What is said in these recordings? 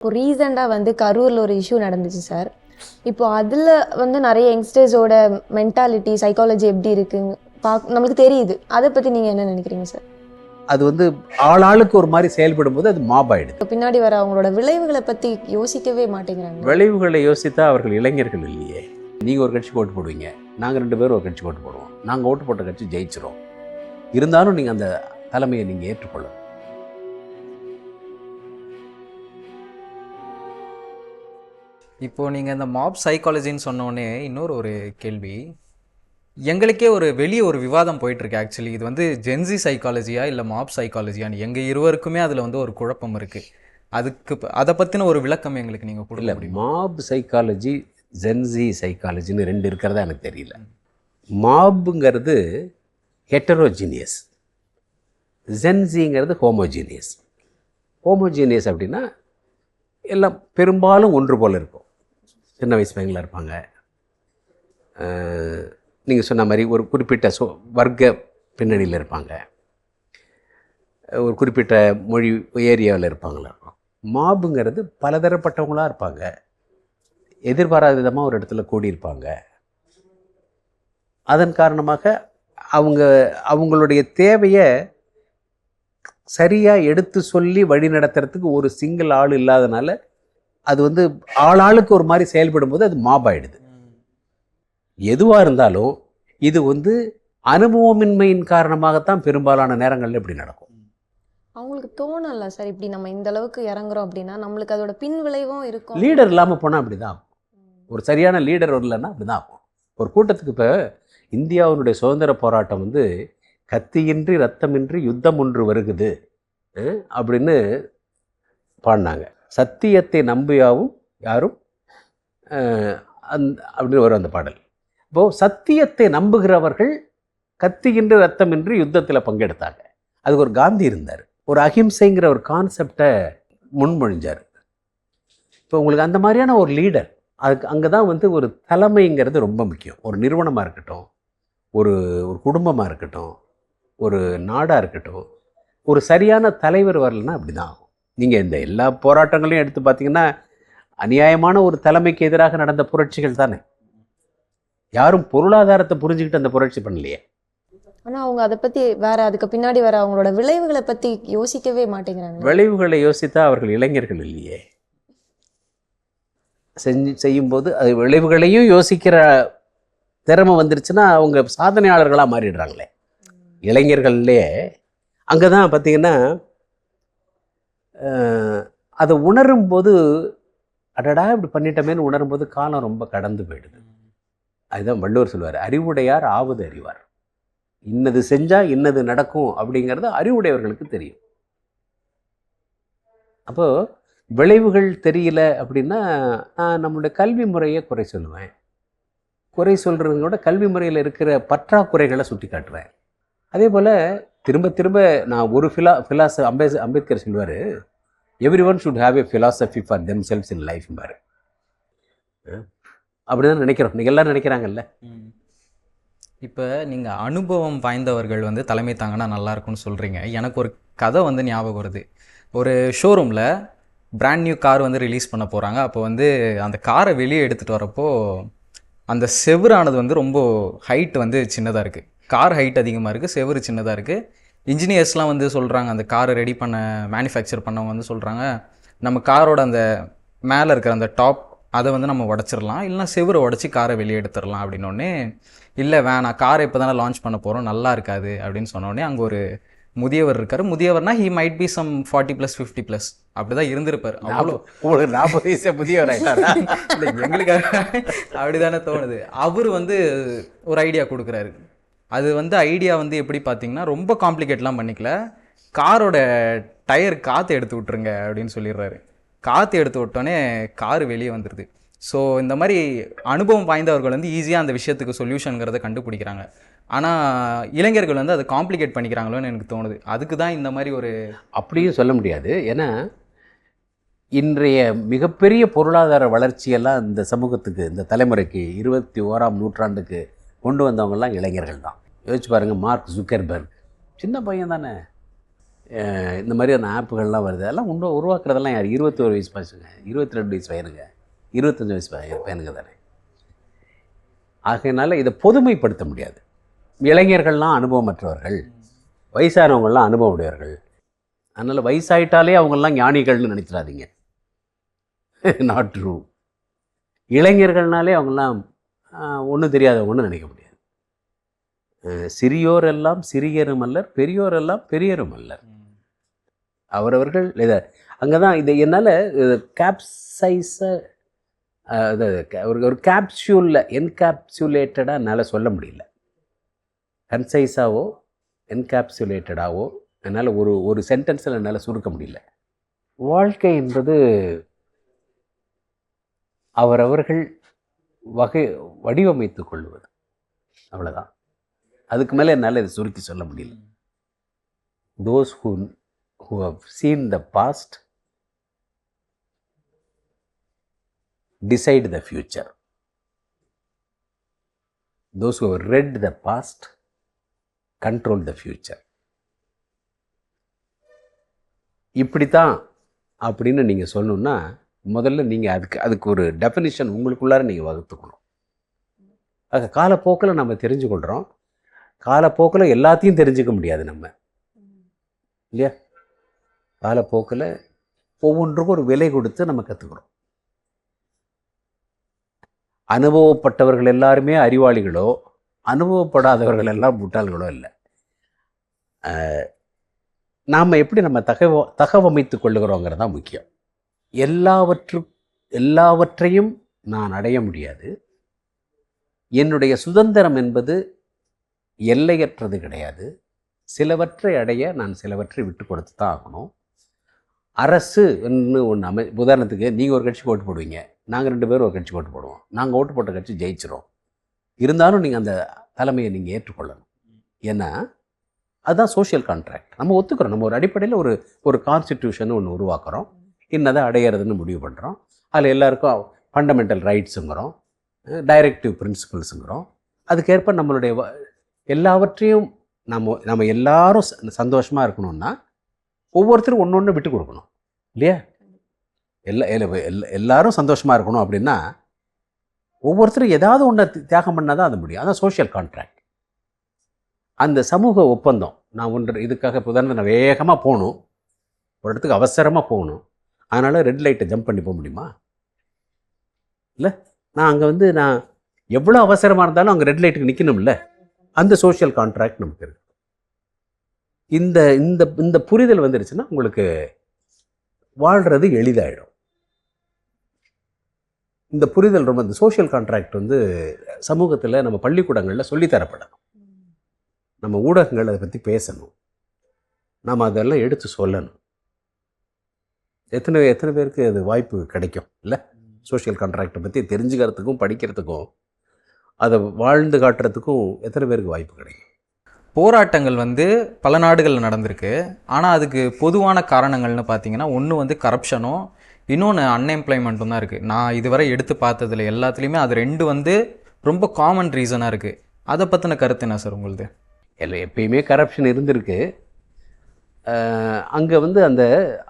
இப்போ ரீசெண்டாக வந்து கரூரில் ஒரு இஷ்யூ நடந்துச்சு சார் இப்போ அதில் வந்து நிறைய யங்ஸ்டர்ஸோட மென்டாலிட்டி சைக்காலஜி எப்படி இருக்குங்க பாக் நம்மளுக்கு தெரியுது. அதை பற்றி நீங்கள் என்ன நினைக்கிறீங்க சார் அது வந்து ஆளாளுக்கு ஒரு மாதிரி செயல்படும் போது அது மாப் ஆயிடுது. பின்னாடி வர அவங்களோட விளைவுகளை பற்றி யோசிக்கவே மாட்டேங்கிறாங்க. விளைவுகளை யோசித்தா அவர்கள் இளைஞர்கள் இல்லையே. நீங்கள் ஒரு கட்சிக்கு ஓட்டு போடுவீங்க. நாங்கள் ரெண்டு பேரும் ஒரு கட்சிக்கு ஓட்டு போடுவோம். நாங்கள் ஓட்டு போட்ட கட்சி ஜெயிச்சிரும். இருந்தாலும் நீங்கள் அந்த தலைமையை நீங்கள் ஏற்றுக்கொள்ளணும். இப்போ நீங்கள் இந்த மாப் சைக்காலஜின்னு சொன்னோடனே இன்னொரு ஒரு கேள்வி. எங்களுக்கே ஒரு வெளியே ஒரு விவாதம் போயிட்டு இருக்கு ஆக்சுவலி இது வந்து ஜென்சி சைக்காலஜியா இல்லை மாப் சைக்காலஜியான்னு எங்கள் இருவருக்குமே அதில் வந்து ஒரு குழப்பம் இருக்கு. அதுக்கு அதை பற்றின ஒரு விளக்கம் எங்களுக்கு நீங்கள் கொடுக்க இல்லை முடியுமா? மாப் சைக்காலஜி ஜென்சி சைக்காலஜின்னு ரெண்டு இருக்கிறதா எனக்கு தெரியல. மாப்புங்கிறது ஹெட்டரோஜீனியஸ் ஜென்சிங்கிறது ஹோமோஜீனியஸ் ஹோமோஜீனியஸ் அப்படின்னா எல்லாம் பெரும்பாலும் ஒன்று போல் இருக்கும். சின்ன வயசு பையங்களாக இருப்பாங்க. நீங்கள் சொன்ன மாதிரி ஒரு குறிப்பிட்ட சொ வர்க்க பின்னணியில் இருப்பாங்க. ஒரு குறிப்பிட்ட மொழி ஏரியாவில் இருப்பாங்களா மாபுங்கிறது பலதரப்பட்டவங்களாக இருப்பாங்க. எதிர்பாராத விதமாக ஒரு இடத்துல கூடியிருப்பாங்க. அதன் காரணமாக அவங்க அவங்களுடைய தேவையை சரியாக எடுத்து சொல்லி வழி நடத்துறதுக்கு ஒரு சிங்கிள் ஆள் இல்லாதனால அது வந்து ஆளாளுக்கு ஒரு மாதிரி செயல்படும் போது அது மாப் ஆயிடுது எதுவாக இருந்தாலும் இது வந்து அனுபவமின்மையின் காரணமாகத்தான் பெரும்பாலான நேரங்களில் இப்படி நடக்கும். அவங்களுக்கு தோணல. சார் இப்படி நம்ம இந்த அளவுக்கு இறங்குறோம் அப்படின்னா நம்மளுக்கு அதோட பின் விளைவும் இருக்கும். லீடர் இல்லாமல் போனால் அப்படி தான் ஆகும் ஒரு சரியான லீடர் வரலன்னா அப்படி தான் ஆகும். ஒரு கூட்டத்துக்கு இப்போ இந்தியாவினுடைய சுதந்திர போராட்டம் வந்து கத்தியின்றி ரத்தமின்றி யுத்தம் ஒன்று வருகுது அப்படின்னு பாடினாங்க. சத்தியத்தை நம்பியாவும் யாரும் அந் அப்படின்னு வரும் அந்த பாடல். இப்போது சத்தியத்தை நம்புகிறவர்கள் கத்தியின்றி ரத்தமின்றி யுத்தத்தில் பங்கெடுத்தாங்க. அதுக்கு ஒரு காந்தி இருந்தார். ஒரு அகிம்சைங்கிற ஒரு கான்செப்டை முன்மொழிஞ்சார். இப்போ உங்களுக்கு அந்த மாதிரியான ஒரு லீடர் அதுக்கு அங்கே தான் வந்து ஒரு தலைமைங்கிறது ரொம்ப முக்கியம். ஒரு நிறுவனமாக இருக்கட்டும் ஒரு ஒரு குடும்பமாக இருக்கட்டும் ஒரு நாடாக இருக்கட்டும் ஒரு சரியான தலைவர் வரலன்னா அப்படி தான் ஆகும். நீங்கள் இந்த எல்லா போராட்டங்களையும் எடுத்து பார்த்தீங்கன்னா அநியாயமான ஒரு தலைமைக்கு எதிராக நடந்த புரட்சிகள் தானே. யாரும் பொருளாதாரத்தை புரிஞ்சுக்கிட்டு அந்த புரட்சி பண்ணலையே. ஆனால் அவங்க அதை பற்றி வேற அதுக்கு பின்னாடி வர அவங்களோட விளைவுகளை பற்றி யோசிக்கவே மாட்டேங்கிறாங்க. விளைவுகளை யோசித்தா அவர்கள் இளைஞர்கள் இல்லையே. செஞ்சு செய்யும்போது அது விளைவுகளையும் யோசிக்கிற திறமை வந்துருச்சுன்னா அவங்க சாதனையாளர்களாக மாறிடுறாங்களே. இளைஞர்கள்லே அங்கே தான் பார்த்தீங்கன்னா அதை உணரும் போது அடடா இப்படி பண்ணிட்டோமேன்னு உணரும்போது காலம் ரொம்ப கடந்து போயிடுது. அதுதான் வள்ளுவர் சொல்லுவார் அறிவுடையார் ஆவது அறிவார். இன்னது செஞ்சால் இன்னது நடக்கும் அப்படிங்கிறது அறிவுடையவர்களுக்கு தெரியும். அப்போது விளைவுகள் தெரியல அப்படின்னா நான் நம்மளுடைய கல்வி முறையை குறை சொல்லுவேன். குறை சொல்கிறத விட கல்வி முறையில் இருக்கிற பற்றாக்குறைகளை சுட்டி காட்டுவேன். அதே போல் திரும்ப திரும்ப நான் ஒரு ஃபிலா ஃபிலாச அம்பேஸ் அம்பேத்கர் சொல்வார் every one should have a philosophy for themselves in life பாரு. அப்படி தான் நினைக்கிறோம். நீங்கள் எல்லோரும் நினைக்கிறாங்கல்ல? இப்போ நீங்கள் அனுபவம் வாய்ந்தவர்கள் வந்து தலைமை தாங்கினா நல்லாயிருக்கும்னு சொல்கிறீங்க எனக்கு ஒரு கதை வந்து ஞாபகம் வருது. ஒரு ஷோரூமில் பிராண்ட் நியூ கார் வந்து ரிலீஸ் பண்ண போகிறாங்க அப்போ வந்து அந்த காரை வெளியே எடுத்துகிட்டு வரப்போ அந்த செவுரானது வந்து ரொம்ப ஹைட் வந்து சின்னதாக இருக்குது கார் ஹைட் அதிகமாக இருக்குது செவுரு சின்னதாக இருக்குது இன்ஜினியர்ஸ்லாம் வந்து சொல்கிறாங்க அந்த காரை ரெடி பண்ண மேனுஃபேக்சர் பண்ணவங்க வந்து சொல்கிறாங்க நம்ம காரோட அந்த மேலே இருக்கிற அந்த டாப் அதை வந்து நம்ம உடச்சிடலாம். இல்லைனா செவுரை உடச்சி காரை வெளியே எடுத்துடலாம் அப்படின்னோடனே இல்லை வேணாம் காரை இப்போ தானே லான்ச் பண்ண போகிறோம் நல்லா இருக்காது அப்படின்னு சொன்னோடனே அங்கே ஒரு முதியவர் இருக்கார். முதியவர்னா he might be some forty plus fifty plus அப்படி தான் இருந்திருப்பார் அவ்வளோ. உங்களுக்கு நாற்பது வயசு ஆயிட்டாரா? இல்லை எங்களுக்கு அப்படிதானே தோணுது. அவர் வந்து ஒரு ஐடியா கொடுக்குறாரு. அது வந்து ஐடியா வந்து எப்படி பார்த்தீங்கன்னா ரொம்ப காம்ப்ளிகேட்லாம் பண்ணிக்கல. காரோட டயர் காற்று எடுத்து விட்ருங்க அப்படின்னு சொல்லிடுறாரு. காற்று எடுத்து விட்டோன்னே கார் வெளியே வந்துடுது ஸோ இந்த மாதிரி அனுபவம் வாய்ந்தவர்கள் வந்து ஈஸியாக அந்த விஷயத்துக்கு சொல்யூஷனுங்கிறத கண்டுபிடிக்கிறாங்க. ஆனால் இளைஞர்கள் வந்து அதை காம்ப்ளிகேட் பண்ணிக்கிறாங்களோன்னு எனக்கு தோணுது. அதுக்கு தான் இந்த மாதிரி ஒரு அப்படியும் சொல்ல முடியாது. ஏன்னா இன்றைய மிகப்பெரிய பொருளாதார வளர்ச்சியெல்லாம் இந்த சமூகத்துக்கு இந்த தலைமுறைக்கு இருபத்தி ஓராம் நூற்றாண்டுக்கு கொண்டு வந்தவங்கெல்லாம் இளைஞர்கள் தான். யோசிச்சு பாருங்கள் மார்க் ஜுக்கர்பர்க். சின்ன பையன் தானே. இந்த மாதிரியான ஆப்புகள்லாம் வருது. அதெல்லாம் உண்டு உருவாக்குறதெல்லாம் யார்? இருபத்தோரு வயசு பசங்க இருபத்தி ரெண்டு வயசு பையனுங்க. இருபத்தஞ்சி வயசு பையனுங்க தானே. ஆகையினால இதை பொதுமைப்படுத்த முடியாது. இளைஞர்கள்லாம் அனுபவமற்றவர்கள். வயசானவங்கள்லாம் அனுபவம் உடையவர்கள் அதனால் வயசாயிட்டாலே அவங்கெல்லாம் ஞானிகள்னு நினைச்சிடாதீங்க. நாட் ட்ரூ இளைஞர்கள்னாலே அவங்கெல்லாம் ஒன்றும் தெரியாதவங்கன்னு நினைக்க முடியாது. அஹ் சிறியோர் எல்லாம் சிறியரும் அல்லர் பெரியோர் எல்லாம் பெரியரும் அல்லர் அவரவர்கள் இதை அங்கே தான் இதை என்னால் கேப்சைஸை ஒரு ஒரு கேப்சியூலில் என்கேப்சுலேட்டடாக என்னால் சொல்ல முடியல. கன்சைஸாவோ என்கேப்சுலேட்டடாவோ என்னால் ஒரு ஒரு சென்டென்ஸில் என்னால் சுருக்க முடியல. வாழ்க்கை என்பது அவரவர்கள் வகை வடிவமைத்து கொள்வது அவ்வளோதான் அதுக்கு மேலே என்னால் இதை சுருக்கி சொல்ல முடியல those who who have seen the past decide the future. Those who have read the past control the future. இப்படித்தான் அப்படின்னு நீங்கள் சொல்லணுன்னா முதல்ல நீங்கள் அதுக்கு அதுக்கு ஒரு டெஃபினிஷன் உங்களுக்குள்ளார நீங்கள் வகுத்துக்கணும். ஆக காலப்போக்கில் நம்ம தெரிஞ்சுக்கொள்கிறோம் காலப்போக்கில் எல்லாத்தையும் தெரிஞ்சுக்க முடியாது நம்ம. இல்லையா? காலப்போக்கில் ஒவ்வொன்றுக்கும் ஒரு விலை கொடுத்து நம்ம கற்றுக்குறோம் அனுபவப்பட்டவர்கள் எல்லாருமே அறிவாளிகளோ அனுபவப்படாதவர்கள் எல்லாம் முட்டாள்களோ இல்லை நாம் எப்படி நம்ம தகவ தகவமைத்து கொள்ளுகிறோங்கிறது தான் முக்கியம். எல்லாவற்று எல்லாவற்றையும் நான் அடைய முடியாது. என்னுடைய சுதந்திரம் என்பது எல்லையற்றது கிடையாது. சிலவற்றை அடைய நான் சிலவற்றை விட்டு கொடுத்து தான் ஆகணும். அரசு ஒன்று அமை உதாரணத்துக்கு நீங்கள் ஒரு கட்சிக்கு ஓட்டு போடுவீங்க. நாங்கள் ரெண்டு பேரும் ஒரு கட்சி ஓட்டு போடுவோம். நாங்கள் ஓட்டு போட்ட கட்சி ஜெயிச்சிரும். இருந்தாலும் நீங்கள் அந்த தலைமையை நீங்கள் ஏற்றுக்கொள்ளணும். ஏன்னா அதுதான் சோஷியல் கான்ட்ராக்ட் நம்ம ஒத்துக்கிறோம். நம்ம ஒரு அடிப்படையில் ஒரு ஒரு கான்ஸ்டிடியூஷன் ஒன்று உருவாக்குறோம். இன்னதை அடையிறதுன்னு முடிவு பண்ணுறோம் அதில் எல்லாருக்கும் ஃபண்டமெண்டல் ரைட்ஸுங்கிறோம் டைரக்டிவ் பிரின்சிபல்ஸுங்கிறோம் அதுக்கேற்ப நம்மளுடைய எல்லாவற்றையும் நம்ம நம்ம எல்லாரும் சந்தோஷமாக இருக்கணும்னா ஒவ்வொருத்தரும் ஒன்று ஒன்று விட்டு கொடுக்கணும். இல்லையா? எல்லா எல்லா- எல்லாரும் சந்தோஷமாக இருக்கணும் அப்படின்னா ஒவ்வொருத்தரும் ஏதாவது ஒன்றை தியாகம் பண்ணால் தான் அது முடியும். அதான் சோஷியல் கான்ட்ராக்ட் அந்த சமூக ஒப்பந்தம் நான் ஒன்று இதுக்காக இப்போ நான் வேகமாக போகணும். ஒரு இடத்துக்கு அவசரமாக போகணும். அதனால் ரெட் லைட்டை ஜம்ப் பண்ணி போக முடியுமா? இல்லை? நான் அங்கே வந்து நான் எவ்வளோ அவசரமாக இருந்தாலும் அங்கே ரெட் லைட்டுக்கு நிற்கணும்ல அந்த சோஷியல் கான்ட்ராக்ட் நமக்கு இருக்கு. இந்த இந்த இந்த புரிதல் வந்துருச்சுன்னா உங்களுக்கு வாழ்கிறது எளிதாயிடும். இந்த புரிதல் ரொம்ப இந்த சோஷியல் கான்ட்ராக்ட் வந்து சமூகத்தில் நம்ம பள்ளிக்கூடங்களில் சொல்லித்தரப்படணும். நம்ம ஊடகங்கள் அதை பற்றி பேசணும். நாம் அதெல்லாம் எடுத்து சொல்லணும். எத்தனை எத்தனை பேருக்கு அது வாய்ப்பு கிடைக்கும் இல்லை? சோஷியல் கான்ட்ராக்டை பற்றி தெரிஞ்சுக்கிறதுக்கும் படிக்கிறதுக்கும் அதை வாழ்ந்து காட்டுறதுக்கும் எத்தனை பேருக்கு வாய்ப்பு கிடைக்கும்? போராட்டங்கள் வந்து பல நாடுகளில் நடந்திருக்கு. ஆனால் அதுக்கு பொதுவான காரணங்கள்னு பார்த்தீங்கன்னா ஒன்று வந்து கரப்ஷனும் இன்னொன்று அன்எம்ப்ளாய்மெண்ட்டும் தான் இருக்குது நான் இதுவரை எடுத்து பார்த்ததுல எல்லாத்துலேயுமே அது ரெண்டு வந்து ரொம்ப காமன் ரீசனாக இருக்குது அதை பற்றின கருத்து என்ன சார் உங்களுது? இல்லை எப்பயுமே கரப்ஷன் இருந்திருக்கு. அங்கே வந்து அந்த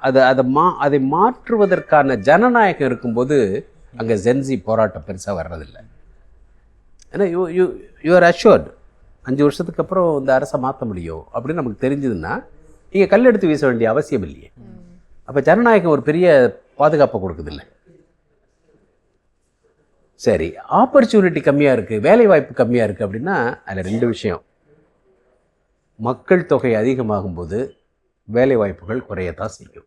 அதை அதை மா அதை மாற்றுவதற்கான ஜனநாயகம் இருக்கும்போது அங்கே ஜென்சி போராட்டம் பெருசாக வர்றதில்லை. ஏன்னா யூ யூ யூஆர் அஷ்யூர்ட் அஞ்சு வருஷத்துக்கு அப்புறம் இந்த அரசை மாற்ற முடியும். அப்படின்னு நமக்கு தெரிஞ்சதுன்னா நீங்கள் கல் எடுத்து வீச வேண்டிய அவசியம் இல்லையே. அப்போ ஜனநாயகம் ஒரு பெரிய பாதுகாப்பை கொடுக்குதில்ல. சரி ஆப்பர்ச்சுனிட்டி கம்மியாக இருக்குது வேலை வாய்ப்பு கம்மியாக இருக்குது அப்படின்னா அதில் ரெண்டு விஷயம். மக்கள் தொகை அதிகமாகும்போது வேலை வாய்ப்புகள் குறையத்தான் செய்யும்.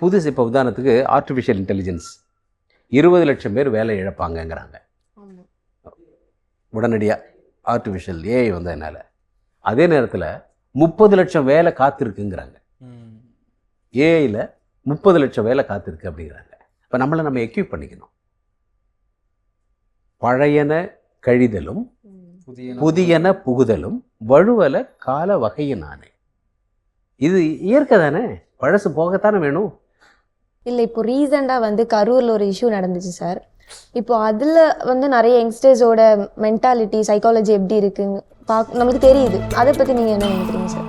புதுசு இப்போ உதாரணத்துக்கு ஆர்டிஃபிஷியல் இன்டெலிஜென்ஸ் இருபது லட்சம் பேர் வேலை இழப்பாங்கங்கிறாங்க. உடனடியாக ஆர்டிஃபிஷியல் ஏஐ வந்ததுனால. அதே நேரத்தில் முப்பது லட்சம் வேலை காத்திருக்குங்கிறாங்க. ஏஐயில் முப்பது லட்சம் வேலை காத்திருக்கு அப்படிங்கிறாங்க. இப்போ நம்மளை நம்ம எக்யூப் பண்ணிக்கணும். பழையன கழிதலும் புதியன புகுதலும் வழுவல கால வகையினானே இது இயற்கை தானே? பழசு போகத்தானே வேணும்? இல்லை இப்போ ரீசெண்டாக வந்து கரூரில் ஒரு இஷ்யூ நடந்துச்சு சார் இப்போ அதில் வந்து நிறைய யங்ஸ்டர்ஸோட மென்டாலிட்டி சைக்காலஜி எப்படி இருக்குங்க பார்க்க நம்மளுக்கு தெரியுது. அதை பற்றி நீங்கள் என்ன நினைக்கிறீங்க சார்